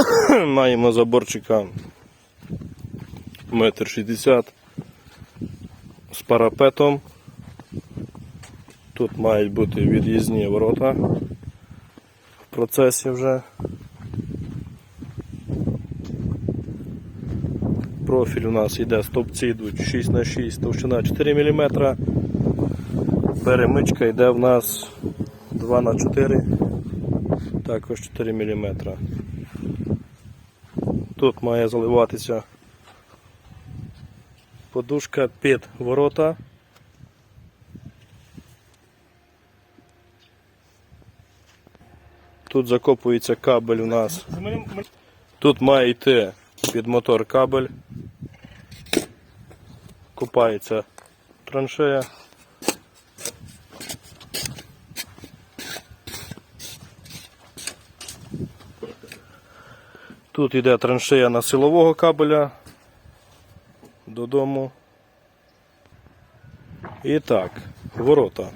Маємо заборчика метр шістдесят з парапетом. Тут мають бути від'їзні ворота в процесі вже. Профіль у нас йде, стовпці йдуть 6 на 6 товщина 4 мм. Перемичка йде в нас 2 на 4 також 4 мм. Тут має заливатися подушка під ворота. Тут закопується кабель у нас. Тут має йти під мотор кабель. Купається траншея. Тут йде траншея на силового кабеля додому. І так, ворота.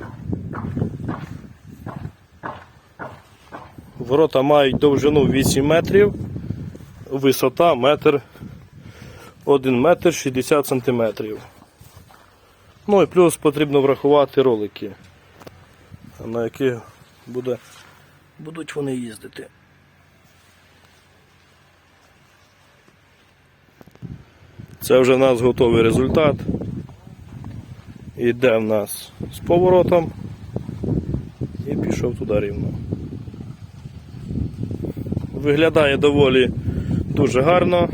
Ворота мають довжину 8 метрів, висота метр 1 метр 60 сантиметрів. Ну і плюс потрібно врахувати ролики, на які буде, будуть вони їздити. Це вже в нас готовий результат. Іде в нас з поворотом і пішов туди рівно. Виглядає доволі дуже гарно.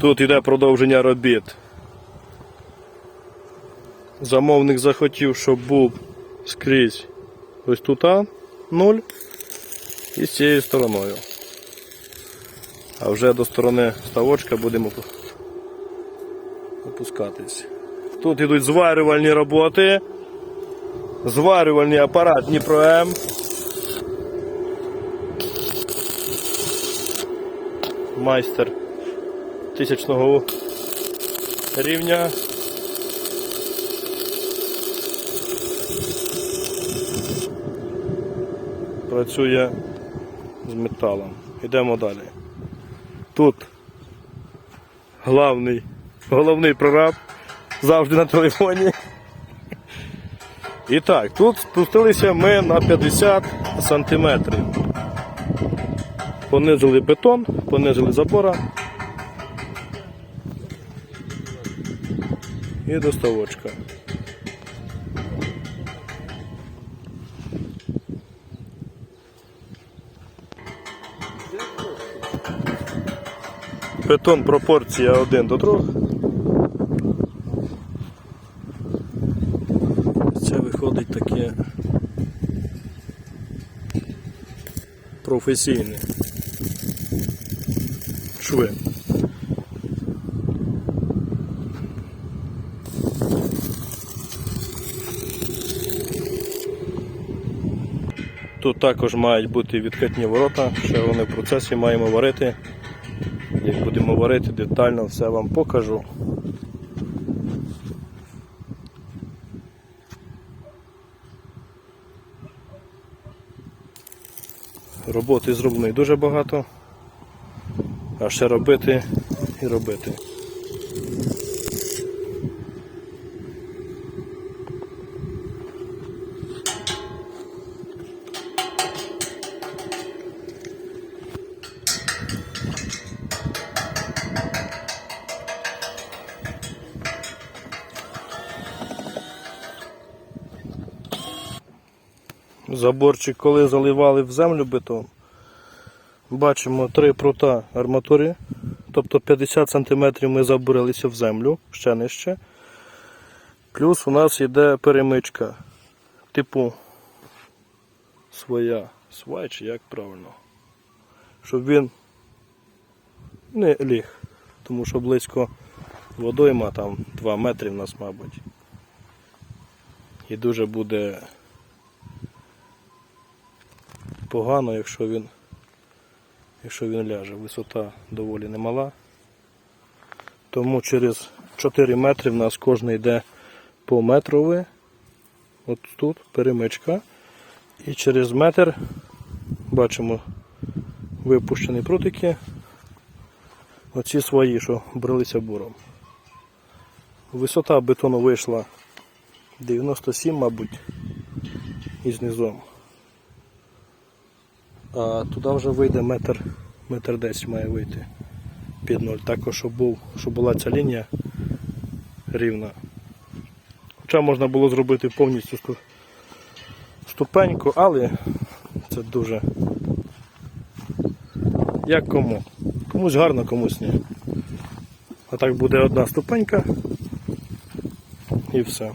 Тут йде продовження робіт. Замовник захотів, щоб був скрізь ось тут нуль і з цією стороною. А вже до сторони ставочка будемо опускатись. Тут йдуть зварювальні роботи. Зварювальний апарат Дніпро М. Майстер тисячного рівня. Працює з металом. Йдемо далі. Тут главний, головний прораб завжди на телефоні. І так, тут спустилися ми на 50 сантиметрів. Понизили бетон, понизили забора. І доставочка. Бетон пропорція 1 до 3. Це виходить таке професійне шви. Тут також мають бути відкатні ворота, ще вони в процесі маємо варити. Як будемо варити, детально все вам покажу. Роботи зроблено дуже багато, а ще робити і робити. Заборчик, коли заливали в землю бетон, бачимо три прута арматури, тобто 50 см ми забурилися в землю, ще нижче. Плюс у нас йде перемичка, типу своя свай, чи як правильно, щоб він не ліг, тому що близько водойма, там 2 метри в нас, мабуть. І дуже буде погано, якщо він, якщо він ляже. Висота доволі немала. Тому через 4 метри в нас кожен йде по метрове. От тут перемичка. І через метр бачимо випущені прутики. Оці свої, що бралися буром. Висота бетону вийшла 97, мабуть, із низом. А туди вже вийде метр, метр десь має вийти під ноль. Також, щоб, був, щоб була ця лінія рівна. Хоча можна було зробити повністю ступеньку, але це дуже як кому. Комусь гарно, комусь ні. А так буде одна ступенька і все.